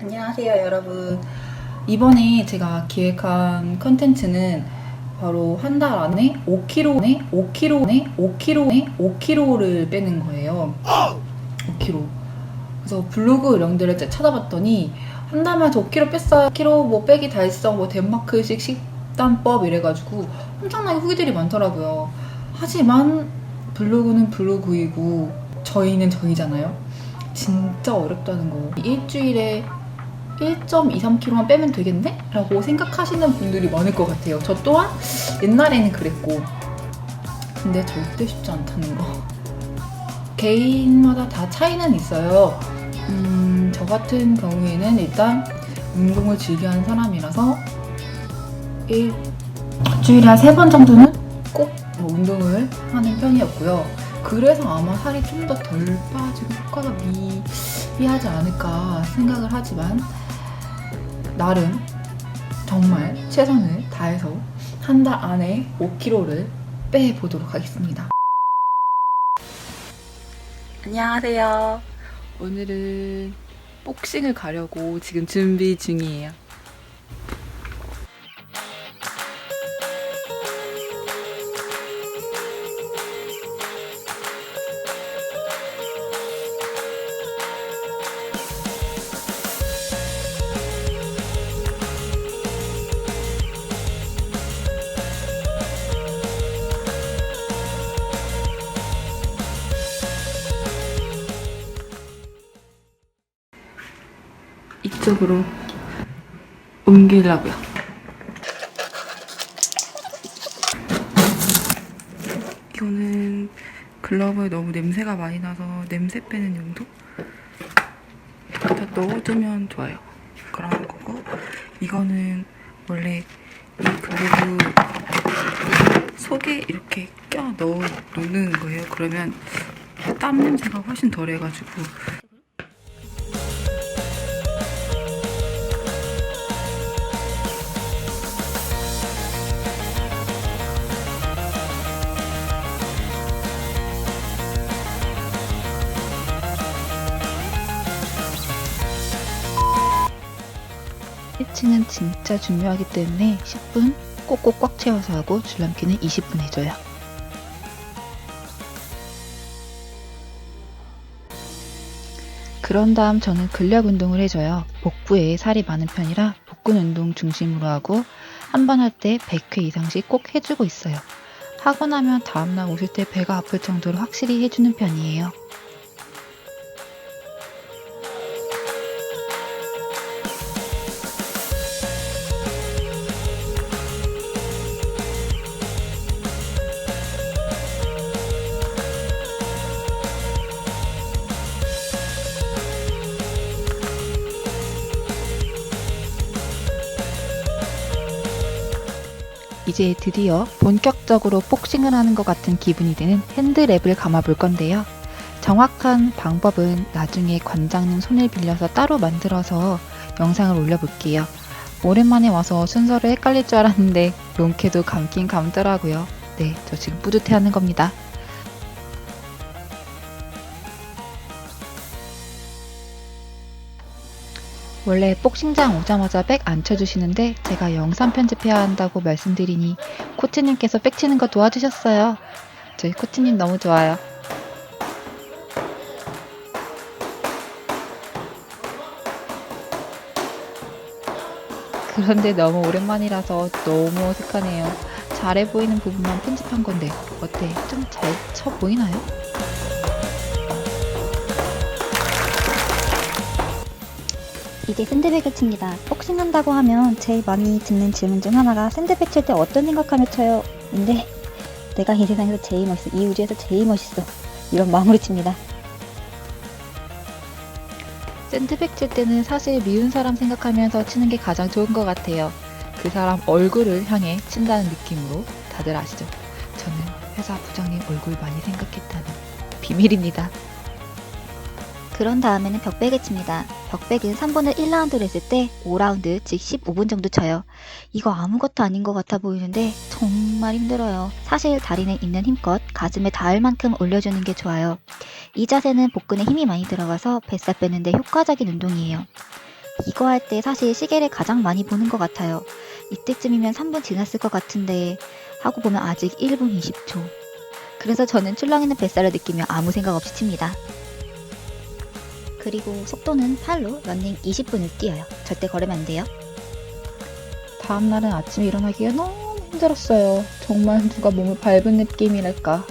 안녕하세요 여러분. 이번에 제가 기획한 컨텐츠는 바로 한 달 안에 5kg에 5kg에 5kg에 5kg를 빼는 거예요. 5kg 그래서 블로그 이런 데를 이제 찾아봤더니 한 달 만에 5kg 뺐어요. 5kg 뭐 빼기 달성 뭐 덴마크식 식단법 이래가지고 엄청나게 후기들이 많더라고요. 하지만 블로그는 블로그이고 저희는 저희잖아요 진짜 어렵다는 거 일주일에 1.23kg만 빼면 되겠네? 라고 생각하시는 분들이 많을 것 같아요. 저 또한 옛날에는 그랬고. 근데 절대 쉽지 않다는 거. 개인마다 다 차이는 있어요. 음, 저 같은 경우에는 일단 운동을 즐겨 하는 사람이라서 일, 주일에 한 세 번 정도는 꼭뭐 운동을 하는 편이었고요. 그래서 아마 살이 좀 더 덜 빠지고 효과가 미비하지 않을까 생각을 하지만 나름 정말 최선을 다해서 한 달 안에 5kg를 빼보도록 하겠습니다. 안녕하세요. 오늘은 복싱을 가려고 지금 준비 중이에요. 이쪽으로 옮기려고요. 이거는 글러브에 너무 냄새가 많이 나서 냄새 빼는 용도? 다 넣어두면 좋아요. 그런 거고 이거는 원래 이 글러브 속에 이렇게 껴 넣어 놓는 거예요. 그러면 땀 냄새가 훨씬 덜 해가지고 스트레칭은 진짜 중요하기 때문에 10분 꼭꼭 꽉 채워서 하고 줄넘기는 20분 해줘요. 그런 다음 저는 근력 운동을 해줘요. 복부에 살이 많은 편이라 복근 운동 중심으로 하고 한 번 할 때 100회 이상씩 꼭 해주고 있어요. 하고 나면 다음날 오실 때 배가 아플 정도로 확실히 해주는 편이에요. 이제 드디어 본격적으로 복싱을 하는 것 같은 기분이 드는 핸드랩을 감아볼 건데요. 정확한 방법은 나중에 관장님 손을 빌려서 따로 만들어서 영상을 올려볼게요. 오랜만에 와서 순서를 헷갈릴 줄 알았는데 롱케도 감긴 감더라고요. 네, 저 지금 뿌듯해 하는 겁니다. 원래 복싱장 오자마자 백 안 쳐주시는데 제가 영상 편집해야 한다고 말씀드리니 코치님께서 백 치는 거 도와주셨어요. 저희 코치님 너무 좋아요. 그런데 너무 오랜만이라서 너무 어색하네요. 잘해 보이는 부분만 편집한 건데 어때? 좀 잘 쳐 보이나요? 이제 샌드백을 칩니다. 복싱한다고 하면 제일 많이 듣는 질문 중 하나가 샌드백 칠 때 어떤 생각하며 쳐요? 인데 내가 이 세상에서 제일 멋있어. 이 우주에서 제일 멋있어. 이런 마음으로 칩니다. 샌드백 칠 때는 사실 미운 사람 생각하면서 치는 게 가장 좋은 것 같아요. 그 사람 얼굴을 향해 친다는 느낌으로 다들 아시죠? 저는 회사 부장님 얼굴 많이 생각했다는 비밀입니다. 그런 다음에는 벽백을 칩니다. 벽백은 3분을 1라운드를 했을 때 5라운드, 즉 15분 정도 쳐요. 이거 아무것도 아닌 것 같아 보이는데 정말 힘들어요. 사실 다리는 있는 힘껏 가슴에 닿을 만큼 올려주는 게 좋아요. 이 자세는 복근에 힘이 많이 들어가서 뱃살 빼는데 효과적인 운동이에요. 이거 할 때 사실 시계를 가장 많이 보는 것 같아요. 이때쯤이면 3분 지났을 것 같은데 하고 보면 아직 1분 20초. 그래서 저는 출렁이는 뱃살을 느끼며 아무 생각 없이 칩니다. 그리고 속도는 팔로 런닝 20분을 뛰어요. 절대 걸으면 안 돼요. 다음날은 아침에 일어나기가 너무 힘들었어요. 정말 누가 몸을 밟은 느낌이랄까.